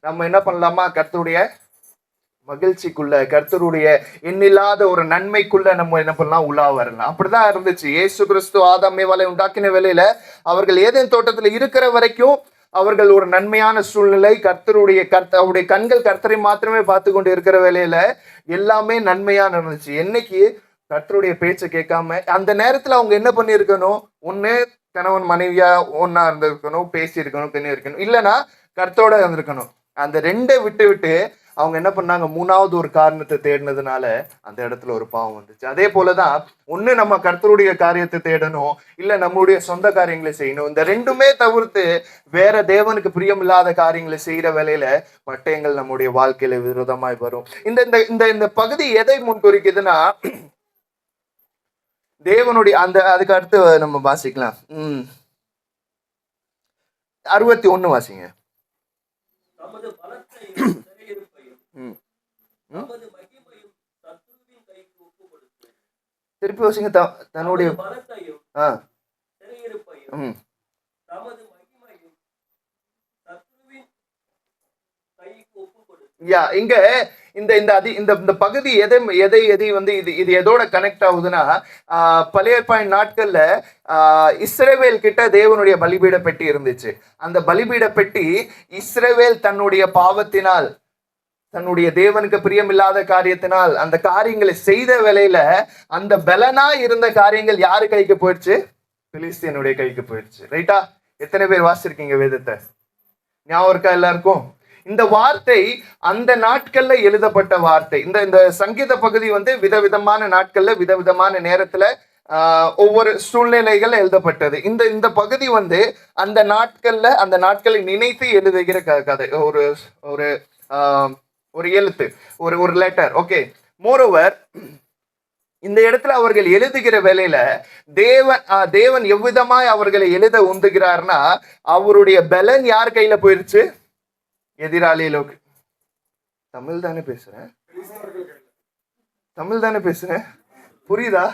நம்ம என்ன பண்ணலாமா? கர்த்தருடைய மகிழ்ச்சிக்குள்ள கர்த்தருடைய எண்ணில்லாத ஒரு நன்மைக்குள்ள நம்ம என்ன பண்ணலாம்? உலா வரலாம். அப்படிதான் இருந்துச்சு. ஏசு கிறிஸ்து ஆதாம் வலை உண்டாக்கின வேலையில அவர்கள் ஏதேன் தோட்டத்துல இருக்கிற வரைக்கும் அவர்கள் ஒரு நன்மையான சூழ்நிலை கர்த்தருடைய கர்த்த அவருடைய கண்கள் கர்த்தரை மாத்திரமே பார்த்து கொண்டு இருக்கிற வேலையில எல்லாமே நன்மையா நடந்துச்சு என்னைக்கு? கர்த்தருடைய பேச்சை கேட்காம அந்த நேரத்துல அவங்க என்ன பண்ணியிருக்கணும்? ஒன்னு கணவன் மனைவியா ஒன்னா இருந்திருக்கணும் பேசி இருக்கணும் இருக்கணும் இல்லைன்னா கர்த்தரோட இருந்திருக்கணும். அந்த ரெண்டை விட்டு விட்டு அவங்க என்ன பண்ணாங்க? மூணாவது ஒரு காரணத்தை தேடினதுனால அந்த இடத்துல ஒரு பாவம் வந்துச்சு. அதே போலதான் ஒண்ணு நம்ம கர்த்தருடைய காரியத்தை தேடணும் இல்ல நம்மளுடைய சொந்த காரியங்களை செய்யணும். இந்த ரெண்டுமே தவிர்த்து வேற தேவனுக்கு பிரியமில்லாத காரியங்களை செய்யற வேலையில பட்டயங்கள் நம்முடைய வாழ்க்கையில விரோதமாய் வரும். இந்த இந்த இந்த இந்த பகுதி எதை முன்குறிக்குதுன்னா தேவனுடைய அந்த அதுக்கு அடுத்து நம்ம வாசிக்கலாம். ம். அறுபத்தி ஒண்ணு வாசிங்க. திருப்பி வாசிங்க த- தன்னுடைய ஆ. ம். யா இங்க இந்த இந்த அதி இந்த இந்த பகுதி எதை எதை எதை வந்து இது இது எதோட கனெக்ட் ஆகுதுன்னா பழைய ஏற்பாடு நாட்கள்ல இஸ்ரவேல் கிட்ட தேவனுடைய பலிபீட பெட்டி இருந்துச்சு. அந்த பலிபீட பெட்டி இஸ்ரவேல் தன்னுடைய பாவத்தினால் தன்னுடைய தேவனுக்கு பிரியமில்லாத காரியத்தினால் அந்த காரியங்களை செய்த வேலையில அந்த பலனா இருந்த காரியங்கள் யாரு கைக்கு போயிடுச்சு? பிலிஸ்தீனுடைய கைக்கு போயிடுச்சு. ரைட்டா எத்தனை பேர் வாசிச்சிருக்கீங்க வேதத்தை? ஞாபகம் இருக்கா எல்லாருக்கும்? இந்த வார்த்தை அந்த நாட்கள்ல எழுதப்பட்ட வார்த்தை. இந்த இந்த சங்கீத பகுதி வந்து விதவிதமான நாட்கள்ல விதவிதமான நேரத்துல ஆஹ், ஒவ்வொரு சூழ்நிலைகள் எழுதப்பட்டது. இந்த இந்த பகுதி வந்து அந்த நாட்கள்ல அந்த நாட்களை நினைத்து எழுதுகிற க- கதை. ஒரு ஒரு ஆஹ், ஒரு எழுத்து ஒரு ஒரு லெட்டர் ஓகே மோரோவர் இந்த இடத்துல அவர்கள் எழுதுகிற வேலையில தேவன் தேவன் எவ்விதமாய் அவர்களை எழுத உந்துகிறார்னா அவருடைய பலன் யார் கையில போயிருச்சு? எதிராளிகளுக்கு தமிழ் தானே பேசுறேன்? தமிழ் தானே பேசுறேன்? புரியுதா?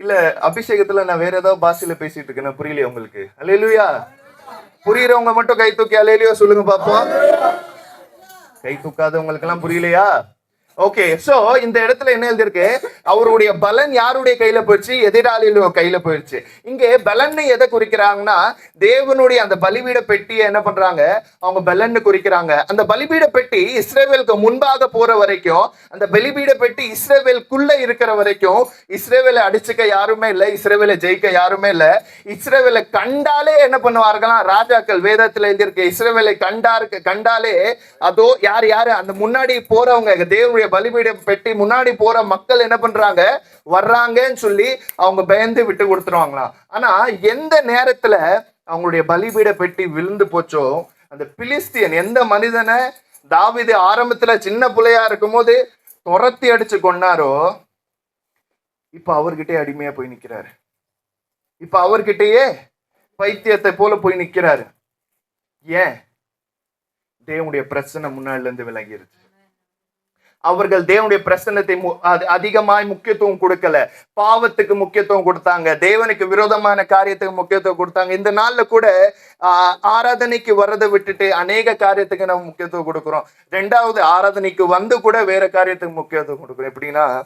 இல்ல அபிஷேகத்துல நான் வேற ஏதாவது பாஷையில பேசிட்டு இருக்கேன் புரியலையா உங்களுக்கு? அலையிலுயா புரியுறவங்க மட்டும் கை தூக்கி அலையிலையோ சொல்லுங்க பாப்போம். கை தூக்காதவங்களுக்கு எல்லாம் புரியலையா? ஓகே சோ இந்த இடத்துல என்ன எழுதிருக்கு அவருடைய பலன் யாருடைய கையில போயிடுச்சு? எதிராளியோட கையில போயிடுச்சு. இங்கே பலன்னு எதை குறிக்கிறாங்கன்னா தேவனுடைய அந்த பலிபீட பெட்டியை என்ன பண்றாங்க? அவங்க பலன்னு குறிக்கிறாங்க. அந்த பலிபீட பெட்டி இஸ்ரேவேலுக்கு முன்பாக போற வரைக்கும் அந்த பலிபீட பெட்டி இஸ்ரேவேலுக்குள்ள இருக்கிற வரைக்கும் இஸ்ரேவேலை அடிச்சுக்க யாருமே இல்லை இஸ்ரேவேலை ஜெயிக்க யாருமே இல்லை. இஸ்ரேவேலை கண்டாலே என்ன பண்ணுவார்களாம் ராஜாக்கள் வேதத்துல எழுதியிருக்கு இஸ்ரேவேலை கண்டாருக்கு கண்டாலே அதோ யார் யாரு அந்த முன்னாடி போறவங்க தேவனுடைய பலிபீட பெட்டி முன்னாடி போற மக்கள் என்ன பண்றாங்க? வர்றாங்கன்னு சொல்லி அவங்க பயந்து விட்டு கொடுத்துருவாங்களாம் ஆனா எந்த நேரத்துல அவங்களுடைய பலிபீட பெட்டி விழுந்து போச்சோ அந்த பிலிஸ்தியன் எந்த மனிதனை தாவிது ஆரம்பத்துல சின்ன பிள்ளையா இருக்கும் போது துரத்தி அடிச்சு கொண்டாரோ இப்ப அவர்கிட்டயே அடிமையா போய் நிக்கிறாரு. இப்ப அவர்கிட்டயே பைத்தியத்தை போல போய் நிக்கிறாரு. ஏன்? தேவனுடைய பிரச்சனை முன்னாடில இருந்து விலகிருச்சு அவர்கள் தேவனுடைய பிரசன்னத்தை மு- அது அதிகமாய் முக்கியத்துவம் கொடுக்கல. பாவத்துக்கு முக்கியத்துவம் கொடுத்தாங்க. தேவனுக்கு விரோதமான காரியத்துக்கு முக்கியத்துவம் கொடுத்தாங்க. இந்த நாள்ல கூட ஆராதனைக்கு வரதை விட்டுட்டு அநேக காரியத்துக்கு நம்ம முக்கியத்துவம் கொடுக்குறோம். ரெண்டாவது ஆராதனைக்கு வந்து கூட வேற காரியத்துக்கு முக்கியத்துவம் கொடுக்குறோம். எப்படின்னா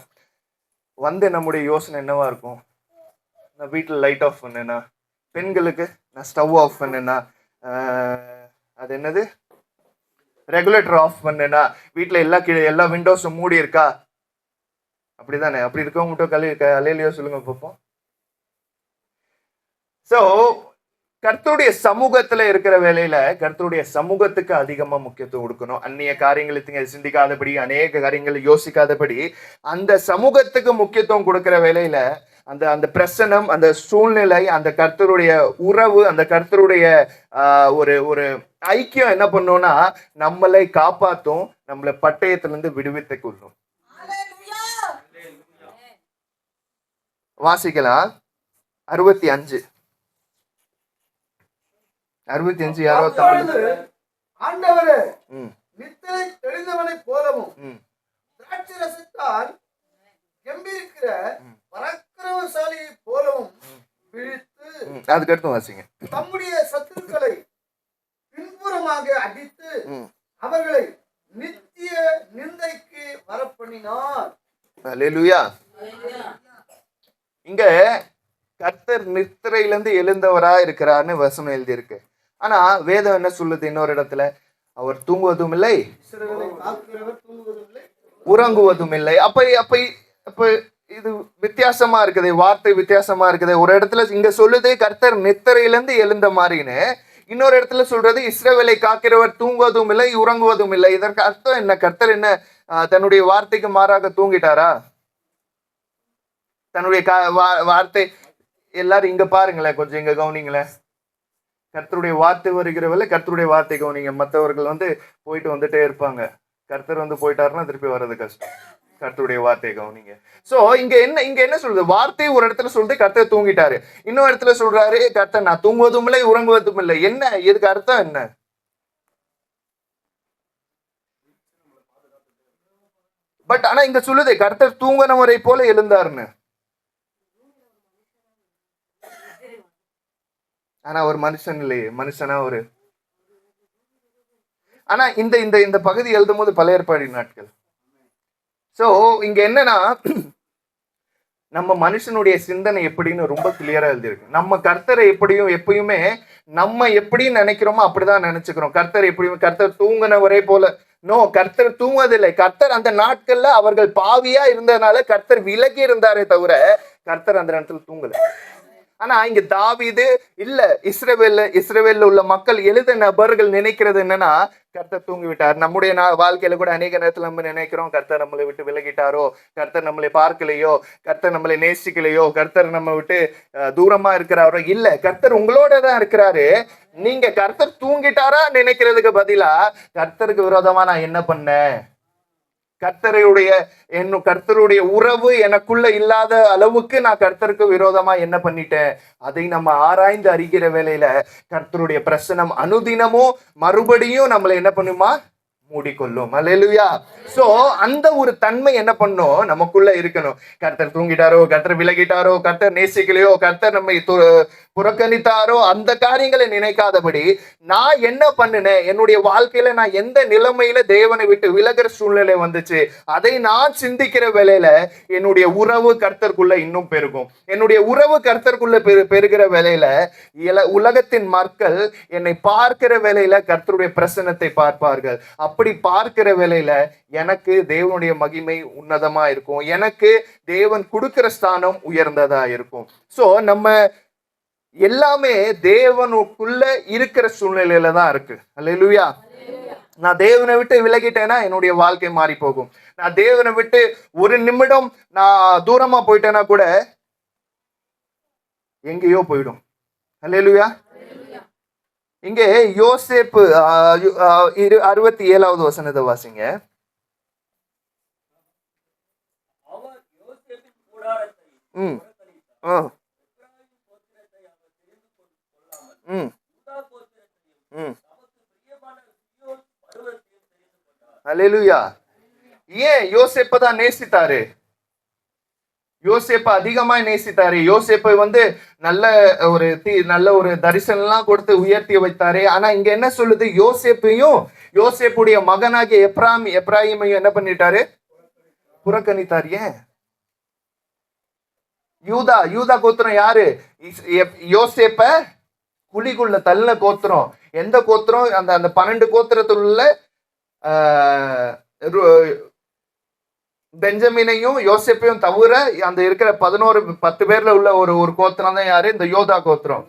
வந்து நம்முடைய யோசனை என்னவா இருக்கும்? நான் வீட்டில் லைட் ஆஃப் பண்ணேன்னா பெண்களுக்கு நான் ஸ்டவ் ஆஃப் பண்ணேன்னா அது என்னது? ரெகுலேட்டர் ஆஃப் பண்ணுனா வீட்டில் எல்லா கீழே எல்லா விண்டோஸும் மூடி இருக்கா? அப்படிதானே? அப்படி இருக்கவங்க மட்டும் கலை அலையிலையோ சொல்லுங்க பார்ப்போம் ஸோ கர்த்தருடைய சமூகத்துல இருக்கிற வேலையில கர்த்தருடைய சமூகத்துக்கு அதிகமா முக்கியத்துவம் கொடுக்கணும். அந்நிய காரியங்களுக்கு சிந்திக்காதபடி அநேக காரியங்களை யோசிக்காதபடி அந்த சமூகத்துக்கு முக்கியத்துவம் கொடுக்கிற வேலையில அந்த அந்த பிரசனம் அந்த சூழ்நிலை அந்த கர்த்தருடைய உறவு அந்த கர்த்தருடைய ஒரு ஒரு ஐக்கியம் என்ன பண்ணும்னா நம்மளை காப்பாத்தும் நம்மளை பட்டயத்துல இருந்து விடுவித்து கொள்ளும் வாசிக்கலாம். அறுபத்தி அஞ்சு. அறுபத்தி அஞ்சு அப்பொழுது ஆண்டவரே ம். நித்திரை தெளிந்தவனைப் போலவும் திராட்சை ரசத்தால் கம்பீரிக்கிற ம். பராக்கிரமசாலியைப் போலவும் விழித்து ம், அதுக்கு அடுத்து வாசிங்க. தம்முடைய சத்துருக்களை பின்புறமாக அடித்து. அவர்களை நித்திய நிந்தைக்கு வரப்பண்ணினார். இங்க கர்த்தர் நித்திரையிலிருந்து எழுந்தவரா இருக்கிறார்னு வசனம் எழுதியிருக்கு. ஆனா வேதம் என்ன சொல்லுது இன்னொரு இடத்துல? அவர் தூங்குவதும் இல்லை. உறங்குவதும் இல்லை. அப்ப அப்ப அப்ப இது வித்தியாசமா இருக்குது வார்த்தை வித்தியாசமா இருக்குது. ஒரு இடத்துல இங்க சொல்லுது கர்த்தர் நித்திரையிலிருந்து எழுந்த மாதிரின்னு. இன்னொரு இடத்துல சொல்றது இஸ்ரவேலை காக்கிறவர் தூங்குவதும் இல்லை உறங்குவதும் இல்லை. இதற்கு அர்த்தம் என்ன? கர்த்தர் என்ன தன்னுடைய வார்த்தைக்கு மாறாக தூங்கிட்டாரா? தன்னுடைய கா- வா- வார்த்தை எல்லாரும் இங்க பாருங்களேன் கொஞ்சம் இங்க கவனிங்களேன். கர்த்தருடைய வார்த்தை வருகிறவரை கர்த்தருடைய வார்த்தை கவனிங்க. மற்றவர்கள் வந்து போயிட்டு வந்துட்டே இருப்பாங்க. கர்த்தர் வந்து போயிட்டாருன்னா திருப்பி வர்றது கஷ்டம். கர்த்தருடைய வார்த்தையை கவனிங்க. சோ இங்க என்ன இங்க என்ன சொல்றது? வார்த்தை ஒரு இடத்துல சொல்றது கர்த்தர் தூங்கிட்டாரு. இன்னொரு இடத்துல சொல்றாரு கர்த்தர் நான் தூங்குவதும் இல்லை உறங்குவதும் இல்லை. என்ன? இதுக்கு அர்த்தம் என்ன? பட் ஆனா இங்க சொல்லுது கர்த்தர் முறை போல எழுந்தாருன்னு. ஆனா ஒரு மனுஷன் இல்லையே மனுஷனா ஒரு. ஆனா இந்த இந்த இந்த பகுதி எழுதும் போது பல ஏற்பாடு நாட்கள். சோ இங்க என்னன்னா நம்ம மனுஷனுடைய சிந்தனை எப்படின்னு ரொம்ப கிளியரா எழுதியிருக்கு. நம்ம கர்த்தரை எப்படியும் எப்பயுமே நம்ம எப்படி நினைக்கிறோமோ அப்படிதான் நினைச்சுக்கிறோம். கர்த்தர் எப்படியும் கர்த்தர் தூங்கினவரே போல. நோ கர்த்தர் தூங்குவதில்லை. கர்த்தர் அந்த நாட்கள்ல அவர்கள் பாவியா இருந்ததுனால கர்த்தர் விலகி இருந்தாரே தவிர கர்த்தர் அந்த நேரத்தில் தூங்கலை. ஆனா இங்க தாவிது இல்ல இஸ்ரேவேலில் இஸ்ரவேல்ல உள்ள மக்கள் எழுத நபர்கள் நினைக்கிறது என்னன்னா கர்த்தர் தூங்கி விட்டார் நம்முடைய நான் வாழ்க்கையில கூட அநேக நேரத்தில் நம்ம நினைக்கிறோம் கர்த்தர் நம்மளை விட்டு விலகிட்டாரோ கர்த்தர் நம்மளை பார்க்கலையோ கர்த்தர் நம்மளை நேசிக்கலையோ கர்த்தர் நம்ம விட்டு தூரமாக தூரமா இருக்கிறாரோ? இல்ல கர்த்தர் உங்களோட தான் இருக்கிறாரு. நீங்க கர்த்தர் தூங்கிட்டாரா நினைக்கிறதுக்கு பதிலா கர்த்தருக்கு விரோதமா நான் என்ன பண்ணேன்? கர்த்தருடைய என்னும் கர்த்தருடைய உறவு எனக்குள்ள இல்லாத அளவுக்கு நான் கர்த்தருக்கு விரோதமா என்ன பண்ணிட்டேன்? அதை நம்ம ஆராய்ந்து அறிகிற வேலையில கர்த்தருடைய பிரசனம் அனுதினமும் மறுபடியும் நம்மளை என்ன பண்ணுமா? மூடிக்கொள்ளும். அல்லேலூயா சோ அந்த ஒரு தன்மை என்ன பண்ணும்? நமக்குள்ள இருக்கணும். கர்த்தர் தூங்கிட்டாரோ? கர்த்தர் விலகிட்டாரோ? கர்த்தர் நேசிக்கலையோ? கர்த்தர் நம்மை புறக்கணித்தாரோ அந்த காரியங்களை நினைக்காதபடி நான் என்ன பண்ணினேன்? என்னுடைய வாழ்க்கையில நான் எந்த நிலைமையில தேவனை விட்டு விலகிற சூழ்நிலை வந்துச்சு? அதை நான் சிந்திக்கிற வேலையில என்னுடைய உறவு கர்த்தருக்குள்ள இன்னும் பெருகும். என்னுடைய உறவு கர்த்தருக்குள்ள பெரு பெருகிற வேலையில இல- உலகத்தின் மக்கள் என்னை பார்க்கிற வேலையில கர்த்தருடைய பிரசனத்தை பார்ப்பார்கள். அப்படி பார்க்கிற வேலையில எனக்கு தேவனுடைய மகிமை உன்னதமா இருக்கும். எனக்கு தேவன் கொடுக்கிற ஸ்தானம் உயர்ந்ததா இருக்கும். சோ நம்ம எல்லாமே தேவனுக்குள்ள இருக்கிற சூழ்நிலையில தான் இருக்கு. அல்லேலூயா நான் தேவனை விட்டு விலகிட்டேன்னா என்னுடைய வாழ்க்கை மாறி போகும். நான் தேவனை விட்டு ஒரு நிமிடம் நான் தூரமா போயிட்டேன்னா கூட எங்கேயோ போயிடும். அல்லேலூயா இங்கே யோசேப்பு இரு அறுபத்தி ஏழாவது வசனத்தை வாசிங்க. ம். ஆ எப்பிராயீம் கோத்திரத்தை அவர் தெரிந்து கொள்- கொள்ளாமல் ம் யூதா கோத்திரத்தையும் ம் தமக்கு பிரியமான சீயோன் பர்வதத்தையும் தெரிந்து கொண்டார் அல்லேலூயா ஏன் யோசேப்பை தான் நேசித்தாரு? யோசேப்பை அதிகமா நேசித்தாரு. யோசேப்பை வந்து நல்ல ஒரு தீ நல்ல ஒரு தரிசனம்லாம் கொடுத்து உயர்த்தி வைத்தாரு. ஆனா இங்க என்ன சொல்லுது? யோசேப்பையும் யோசேப்புடைய மகனாகிய எப்ராம் எப்ராஹிமையும் என்ன பண்ணிட்டாரு? புறக்கணித்தார். ஏன்? யூதா யூதா கோத்திரம் யாரு? எப்- யோசேப்ப குழிக்குள்ள தள்ள கோத்திரம். எந்த கோத்திரம்? அந்த அந்த பன்னெண்டு கோத்திரத்தில் உள்ள பெஞ்சமினையும் யோசிப்பையும் தவிர அந்த இருக்கிற பதினோரு பத்து பேர்ல உள்ள ஒரு ஒரு கோத்திரம் தான் யாரு? இந்த யோதா கோத்திரம்.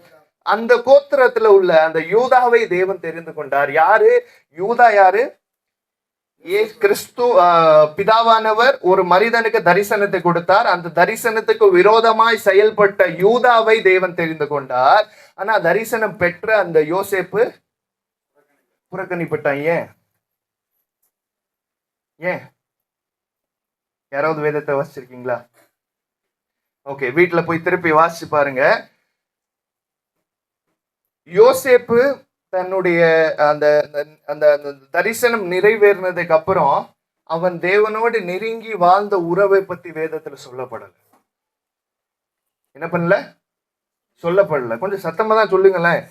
அந்த கோத்திரத்துல உள்ள அந்த யூதாவை தேவன் தெரிந்து கொண்டார். யாரு? யூதா யாரு? ஏ கிறிஸ்து ஆஹ், பிதாவானவர் ஒரு மனிதனுக்கு தரிசனத்தை கொடுத்தார். அந்த தரிசனத்துக்கு விரோதமாய் செயல்பட்ட யூதாவை தேவன் தெரிந்து கொண்டார். ஆனா தரிசனம் பெற்ற அந்த யோசேப்பு புறக்கணிப்பட்டான். ஏன்? ஏன்? யாராவது வேதத்தை வாசிச்சிருக்கீங்களா? ஓகே வீட்டில் போய் திருப்பி வாசிச்சு பாருங்க. யோசேப்பு தன்னுடைய அந்த அந்த- அந்த அந்த தரிசனம் நிறைவேறினதுக்கு அப்புறம் அவன் தேவனோடு நெருங்கி வாழ்ந்த உறவை பத்தி வேதத்துல சொல்லப்படல. என்ன பண்ணல? சொல்லப்படல. கொஞ்சம் சத்தமா தான் சொல்லுங்களேன்.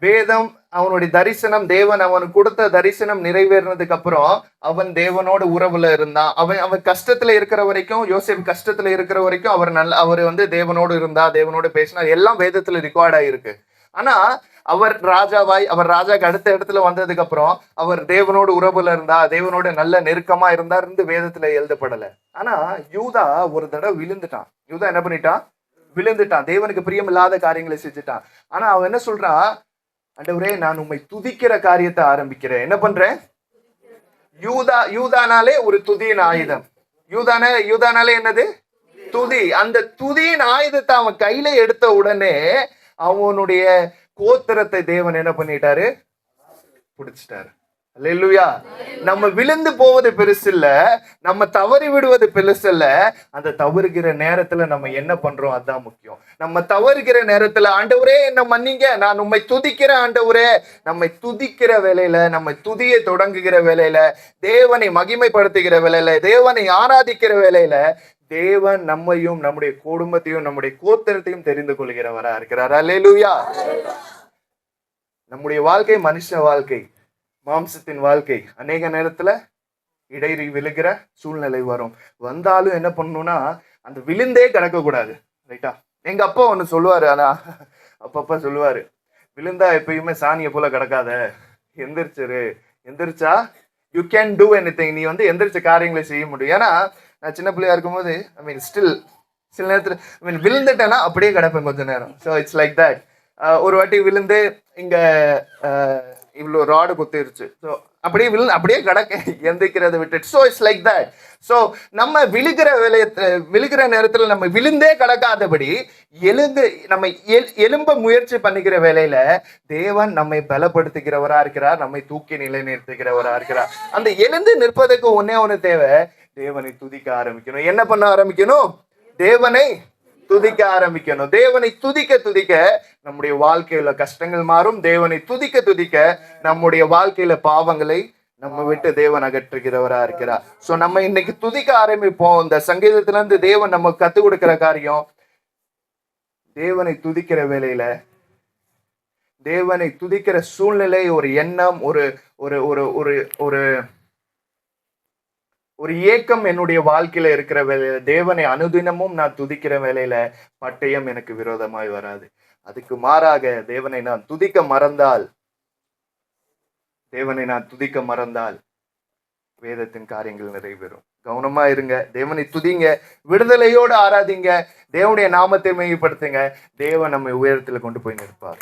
வேதம் அவனுடைய தரிசனம் தேவன் அவனுக்கு கொடுத்த தரிசனம் நிறைவேறினதுக்கு அப்புறம் அவன் தேவனோட உறவுல இருந்தான். அவன் அவன் கஷ்டத்துல இருக்கிற வரைக்கும் யோசிப் கஷ்டத்துல இருக்கிற வரைக்கும் அவர் நல்ல அவர் வந்து தேவனோடு இருந்தா தேவனோடு பேசினா எல்லாம் வேதத்துல ரெக்கார்ட் ஆயிருக்கு. ஆனா அவர் ராஜாவாய் அவர் ராஜாக்கு அடுத்த இடத்துல வந்ததுக்கு அப்புறம் அவர் தேவனோடு உறவுல இருந்தா தேவனோட நல்ல நெருக்கமா இருந்தா இருந்து வேதத்துல எழுதப்படல. ஆனா யூதா ஒரு தடவை விழுந்துட்டான். யூதா என்ன பண்ணிட்டான்? விழுந்துட்டான். தேவனுக்கு பிரியம் இல்லாத காரியங்களை செஞ்சுட்டான். ஆனா அவன் என்ன சொல்றான் அண்டவரே நான் உம்மை துதிக்கிற காரியத்தை ஆரம்பிக்கிறேன். என்ன பண்றேன்? யூதா யூதானாலே ஒரு துதியின் ஆயுதம். யூதான யூதானாலே என்னது? துதி. அந்த துதியின் ஆயுதத்தை அவன் கையில எடுத்த உடனே அவனுடைய கோத்திரத்தை தேவன் என்ன பண்ணிட்டாரு? பிடிச்சிட்டாரு. இல்லையா நம்ம விழுந்து போவது பெருசு இல்ல நம்ம தவறி விடுவது பெருசு இல்ல. அந்த தவறுகிற நேரத்துல நம்ம என்ன பண்றோம்? அதுதான் முக்கியம். நம்ம தவறுகிற நேரத்துல ஆண்டவரே என்ன மன்னிங்க. நான் உண்மை துதிக்கிற ஆண்டவரே. நம்மை துதிக்கிற வேலையில நம்ம துதியை தொடங்குகிற வேலையில தேவனை மகிமைப்படுத்துகிற வேலையில தேவனை ஆராதிக்கிற வேலையில தேவன் நம்மையும் நம்முடைய குடும்பத்தையும் நம்முடைய கோத்திரத்தையும் தெரிந்து கொள்கிறவரா இருக்கிறாரா. லேலுயா நம்முடைய வாழ்க்கை மனுஷ வாழ்க்கை. மாம்சத்தின் வாழ்க்கை அநேக நேரத்தில் இடைரி விழுகிற சூழ்நிலை வரும். வந்தாலும் என்ன பண்ணணும்னா அந்த விழுந்தே கிடக்கக்கூடாது ரைட்டா எங்கள் அப்பா ஒன்று சொல்லுவார் ஆனால் அப்பப்போ சொல்லுவார் விழுந்தா எப்பயுமே சாணியை போல கிடக்காத எந்திரிச்சிரு. எந்திரிச்சா you can do anything நீ வந்து எந்திரிச்ச காரியங்களை செய்ய முடியும். ஏன்னா நான் சின்ன பிள்ளையா இருக்கும்போது ஐ மீன் ஸ்டில் சில நேரத்தில் ஐ மீன் விழுந்துட்டேன்னா அப்படியே கிடப்பேன் கொஞ்ச நேரம். ஸோ இட்ஸ் லைக் தட் ஒரு வாட்டி விழுந்து இங்கே இவ்வளோ ராடு குத்திருச்சு. ஸோ அப்படியே வில் அப்படியே கிடக்க எந்திரிக்கிறத விட்டுட்டு. So it's like that so நம்ம விழுகிற வேலைய விழுகிற நேரத்தில் நம்ம விழுந்தே கிடக்காதபடி எழுந்து நம்ம எல் எலும்ப முயற்சி பண்ணிக்கிற வேலையில் தேவன் நம்மை பலப்படுத்துகிறவராக இருக்கிறார் நம்மை தூக்கி நிலைநிறுத்துகிறவரா இருக்கிறார். அந்த எழுந்து நிற்பதற்கு ஒன்னே ஒன்று தேவை. தேவனை துதிக்க ஆரம்பிக்கணும். என்ன பண்ண ஆரம்பிக்கணும்? தேவனை துதிக்க ஆரம்பிக்கணும். தேவனை துதிக்க துதிக்க நம்முடைய வாழ்க்கையில கஷ்டங்கள் மாறும். தேவனை துதிக்க துதிக்க நம்முடைய வாழ்க்கையில பாவங்களை நம்ம விட்டு தேவன் அகற்றுகிறவரா இருக்கிறார். சோ நம்ம இன்னைக்கு துதிக்க ஆரம்பிப்போம். இந்த சங்கீதத்துல இருந்து தேவன் நமக்கு கத்து கொடுக்கிற காரியம் தேவனை துதிக்கிற வேலையில தேவனை துதிக்கிற சூழ்நிலை ஒரு எண்ணம் ஒரு ஒரு ஒரு ஒரு ஒரு ஏக்கம் என்னுடைய வாழ்க்கையில இருக்கிற வேலையில தேவனை அனுதினமும் நான் துதிக்கிற வேலையில பட்டயம் எனக்கு விரோதமாய் வராது. அதுக்கு மாறாக தேவனை நான் துதிக்க மறந்தால் தேவனை நான் துதிக்க மறந்தால் வேதத்தின் காரியங்கள் நிறைவேறும். கவனமா இருங்க. தேவனை துதிங்க. விடுதலையோடு ஆராதிங்க. தேவனுடைய நாமத்தை மையப்படுத்துங்க தேவன் நம்மை உயரத்துல கொண்டு போய் நிற்பார்.